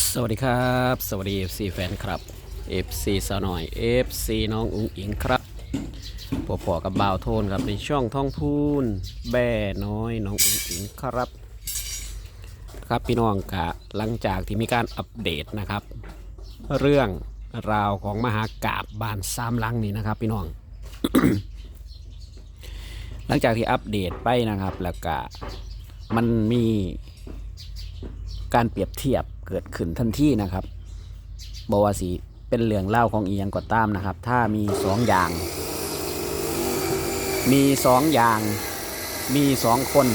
สวัสดีครับ สวัสดี FC แฟนครับ FC สาวหน่อย FC น้องอุ้งอิงครับพอพอกับบ่าวโทนครับในช่องท่องพูนแบ่น้อยน้องอุ้งอิงครับ ครับพี่น้องกะหลังจากที่มีการอัปเดตนะครับ เรื่องราวของมหากาบบานสามลังนี้นะครับ พี่น้อง หลังจากที่อัปเดตไปนะครับ แล้วก็มันมี การเปรียบเทียบเกิดขึ้นทันทีนะครับบว่าสีเป็นเรื่องเล่าของอียังก็ตามนะครับ ถ้ามีสองอย่าง มีสองอย่าง มีสองคน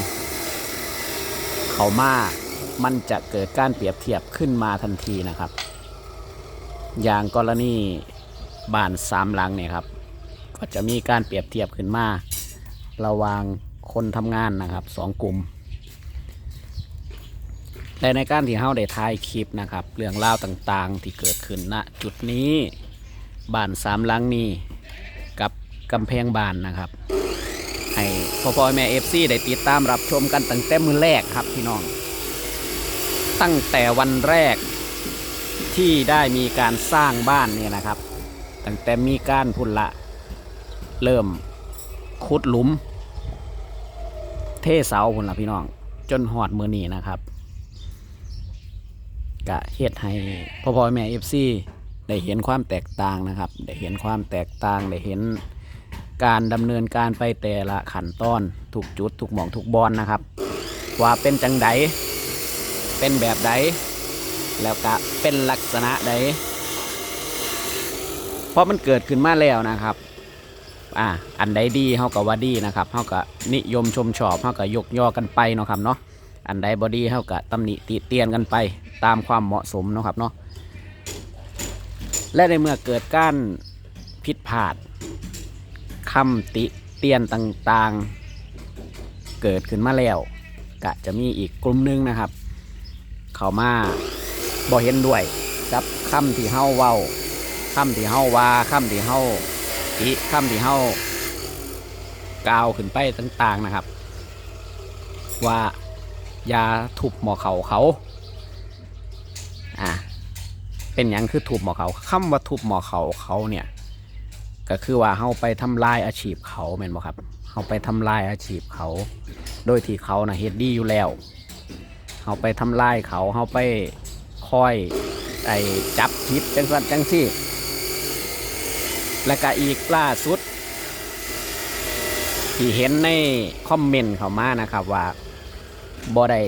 เขามามันจะเกิดการเปรียบเทียบขึ้นมาทันทีนะครับ อย่างกรณีบ้านสามหลังเนี่ยครับ ก็จะมีการเปรียบเทียบขึ้นมา ระหว่างคนทำงานนะครับสองกลุ่ม และในการที่เฮาได้ถ่ายคลิปนะครับ เรื่องราวต่างๆที่เกิดขึ้นณจุดนี้บ้านสามหลังนี้กับกำแพงบ้านนะครับ ให้พ่อพ่อแม่เอฟซีได้ติดตามรับชมกันตั้งแต่มือแรกครับพี่น้อง ตั้งแต่วันแรกที่ได้มีการสร้างบ้านเนี่ยนะครับ ตั้งแต่มีการพุ่นละ เริ่มขุดหลุม เทเสาพุ่นละพี่น้อง จนหอดมือนี้นะครับ กะเฮ็ดให้พ่อพ่อแม่เอฟซีได้เห็นความแตกต่างนะครับ ได้เห็นความแตกต่างได้เห็นการดำเนินการไปแต่ละขั้นตอนทุกจุดทุกหมองทุกบอลนะครับ ว่าเป็นจังไดเป็นแบบใดแล้วก็เป็นลักษณะใดเพราะมันเกิดขึ้นมาแล้วนะครับอ่าอันใดดีเฮาก็ว่าดีนะครับเฮาก็นิยมชมชอบเฮาก็ยกย่อกันไปเนาะครับเนาะ อันใดบอดี้เท่ากับตำหนิติเตียนกันไปตามความเหมาะสมนะครับเนาะและในเมื่อเกิดการผิดพลาดคำติเตียนต่างๆ เกิดขึ้นมาแล้วกะจะมีอีกกลุ่มหนึงนะครับ เขามาบ่เห็นด้วยกับคำที่เฮาเว้าคำที่เฮาว่าคำที่เฮาติคำที่เฮากล่าวขึ้นไปต่าง ๆนะครับ ว่า ยาทุบหมอเขาเขาอะเป็นอย่างคือทุบหมอเขาคำว่าทุบหมอเขาเขาเนี่ยก็คือว่าเขาไปทำลายอาชีพเขาแม่นบ่ครับเขาไปทำลายอาชีพเขา โดยที่เขานะ่ะเฮ็ดดีอยู่แล้วเขาไปทำลายเขาเขาไปคอยไอ้จับผิดจังสันจังซี่ และก็อีกล่าสุด ที่เห็นในคอมเมนต์เขามานะครับว่า บ่ได้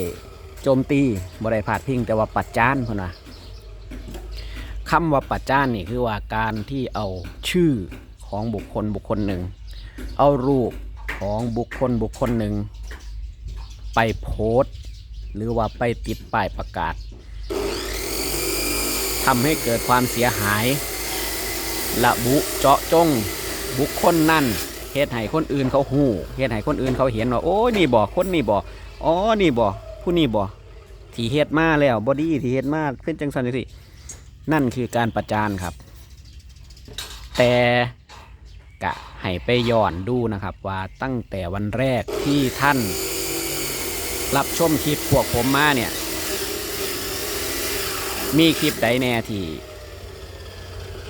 โจมตีบ่ได้พาดพิงแต่ว่าปัดจานพุ่นว่าคำว่าปัดจานนี่คือว่าการที่เอาชื่อของบุคคลบุคคลหนึ่ง เอารูปของบุคคลบุคคลหนึ่ง ไปโพสต์ หรือว่าไปติดป้ายประกาศทำให้เกิดความเสียหาย ระบุเจาะจงบุคคลนั่นเฮ็ดให้คนอื่นเขาหูเฮ็ดให้คนอื่นเขาเห็นว่าโอ้ยนี่บอกคนนี่บอก อ๋อ นี่บ่ผู้นี่บ่ที่เฮ็ดมาแล้วบอดี้ที่เฮ็ดมาเป็นจังสันสินั่นคือการประจานครับ แต่กะให้ไปย้อนดูนะครับ ว่าตั้งแต่วันแรกที่ท่าน รับชมคลิปพวกผมมาเนี่ย มีคลิปใดแน่ที่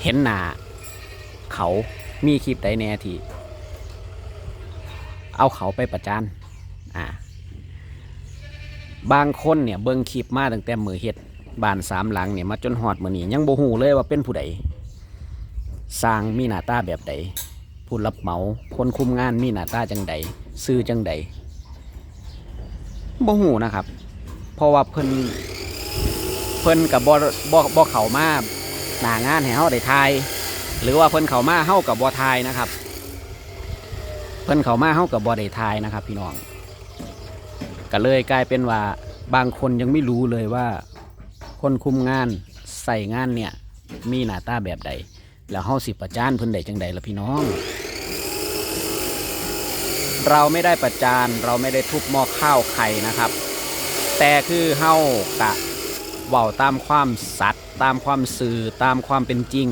เห็นหน้าเขามีคลิปใดแน่ที่ เอาเขาไปประจานอ่า บางคนเนี่ยเบิ่งคลิปมาตั้งแต่มือเฮ็ดบ้านสามหลังเนี่ยมาจนหอดมือนี้ยังบ่ฮู้เลยว่าเป็นผู้ใดสร้างมีหน้าตาแบบใดผู้รับเหมาคนคุมงานมีหน้าตาจังใดซื้อจังใดบ่ฮู้นะครับ เพราะว่าเพิ่นเพิ่นกับบ่บ่บ่เข้ามาหน้างานให้เฮาได้ทายหรือว่าเพิ่นเข้ามาเฮากับบ่ทายนะครับ เพิ่นเข้ามาเฮากับบ่ได้ทายนะครับ พี่น้อง ก็เลยกลายเป็นว่าบางคนยังไม่รู้เลยว่า คนคุมงานใส่งานเนี่ยมีหน้าตาแบบใด แล้วเฮาสิประจานเพิ่นได้จังใดล่ะพี่น้อง เราไม่ได้ประจานเราไม่ได้ทุบหม้อข้าวไข่นะครับ แต่คือเฮากะเว้าตามความสัตย์ตามความสื่อตามความเป็นจริง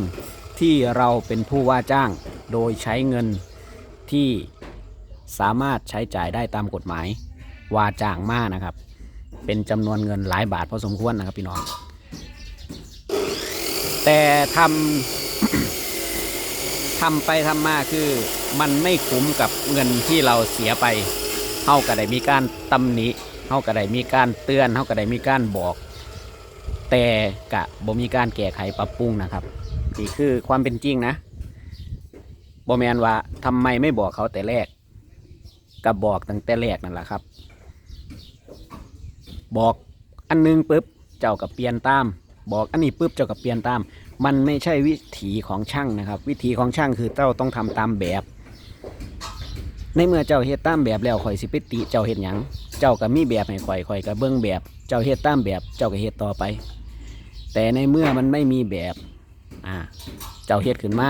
ที่เราเป็นผู้ว่าจ้างโดยใช้เงินที่สามารถใช้จ่ายได้ตามกฎหมาย ว่าจ้างมานะครับ เป็นจำนวนเงินหลายบาทพอสมควรนะครับพี่น้อง แต่ทำทำไปทำมาคือมันไม่คุ้มกับเงินที่เราเสียไปเฮาก็ได้มีการตำหนิเฮาก็ได้มีการเตือนเฮาก็ได้มีการบอก แต่กะบ่มีการแก้ไขปรับปรุงนะครับนี่คือความเป็นจริงนะบ่แมนว่าทำไมไม่บอกเขาแต่แรกก็บอกตั้งแต่แรกนั่นแหละครับ บอกอันหนึงปุ๊บเจ้ากับเปลี่ยนตาม บอกอันนี้ปุ๊บเจ้ากับเปลี่ยนตาม มันไม่ใช่วิถีของช่างนะครับ วิถีของช่างคือเจ้าต้องทำตามแบบ ในเมื่อเจ้าเฮ็ดตามแบบแล้วข่อยสิไปติเจ้าเฮ็ดหยังเจ้าก็มีแบบให้ข่อยข่อยก็เบิ่งแบบ เจ้าเฮ็ดตามแบบ เจ้าก็เฮ็ดต่อไป แต่ในเมื่อมันไม่มีแบบอ่าเจ้าเฮ็ดขึ้นมา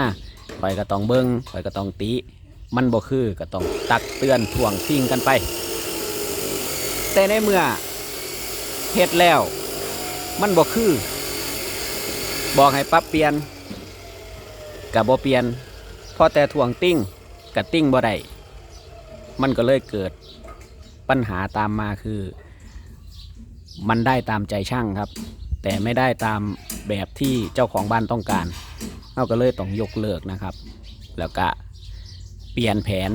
ข่อยก็ต้องเบิ่งข่อยก็ต้องติมันบ่คือก็ต้องตักเตือนทวงทิ้งกันไป แต่ในเมื่อ เฮ็ดแล้ว มันบ่คือ บอกให้ปรับเปลี่ยนกับบ่เปลี่ยนพอแต่ทวงติ้งกับติ้งบ่ได้มันก็เลยเกิดปัญหาตามมาคือ มันได้ตามใจช่างครับ แต่ไม่ได้ตามแบบที่เจ้าของบ้านต้องการเราก็เลยต้องยกเลิกนะครับ แล้วก็เปลี่ยนแผน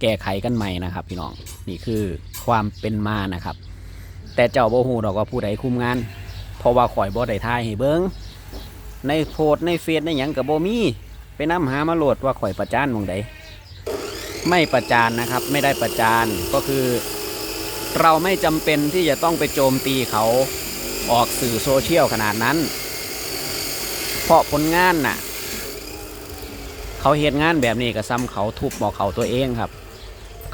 แก้ไขกันใหม่นะครับ พี่น้องนี่คือความเป็นมานะครับ แต่เจ้าบ่ฮู้ดอกว่าผู้ใดคุมงาน เพราะว่าข่อยบ่ได้ทายให้เบิงในโพสในเฟซในหยังกับบ่มีไปนำหามาโหลดว่าข่อยประจานมองใดไม่ประจานนะครับ ไม่ได้ประจานก็คือ เราไม่จำเป็นที่จะต้องไปโจมตีเขาออกสื่อโซเชียลขนาดนั้น เพราะผลงานน่ะ เขาเหตุงานแบบนี้ก็ซ้ำเขาทุบบอกเขาตัวเองครับ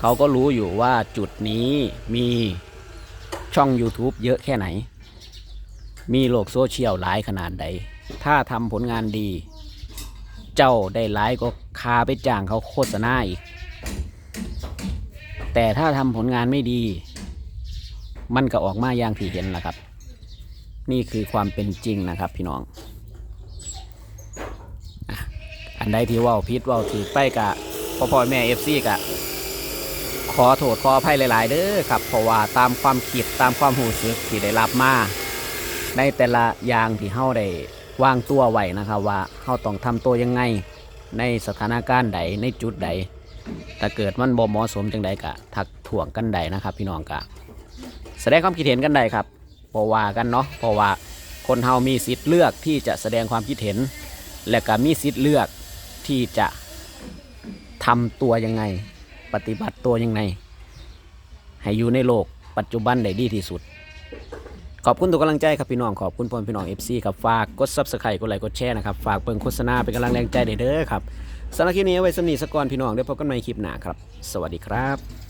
เขาก็รู้อยู่ว่าจุดนี้มี ช่อง YouTube เยอะแค่ไหน มีโลกโซเชียลหลายขนาดใด ถ้าทำผลงานดี เจ้าได้หลายก็คาไปจ้างเขาโฆษณาอีก แต่ถ้าทำผลงานไม่ดี มันก็ออกมาอย่างที่เห็นแหละครับ นี่คือความเป็นจริงนะครับพี่น้อง อันใดที่ว่าพิษว่าถือไปกะพ่อพ่อแม่เอฟซีกะ ขอโทษขออภัยหลาย ๆ เด้อครับ เพราะว่าตามความคิดตามความหูสึกที่ได้รับมาในแต่ละอย่างที่เฮาได้วางตัวไว้นะครับว่าเฮาต้องทำตัวยังไง ในสถานการณ์ใดในจุดใดถ้าเกิดมันบ่เหมาะสมจังใดกะทักถ่วงกันใดนะครับ พี่น้องกะแสดงความคิดเห็นกันใดครับเพราะว่ากันเนาะเพราะว่าคนเฮามีสิทธิ์เลือกที่จะแสดงความคิดเห็น และก็มีสิทธิ์เลือกที่จะทำตัวยังไง ปฏิบัติตัวยังไง ให้อยู่ในโลกปัจจุบันได้ดีที่สุด ขอบคุณทุกกำลังใจครับพี่น้องขอบคุณพ่อพี่น้อง FC ครับฝากกด Subscribe กดไลค์กดแชร์นะครับฝากเปิงโฆษณาเป็นกำลังแรงใจเด้อครับสำหรับคลิปนี้ไว้สำนีสกกอนพี่น้องเดี๋ยวพบกันใหม่คลิปหน้าครับ สวัสดีครับ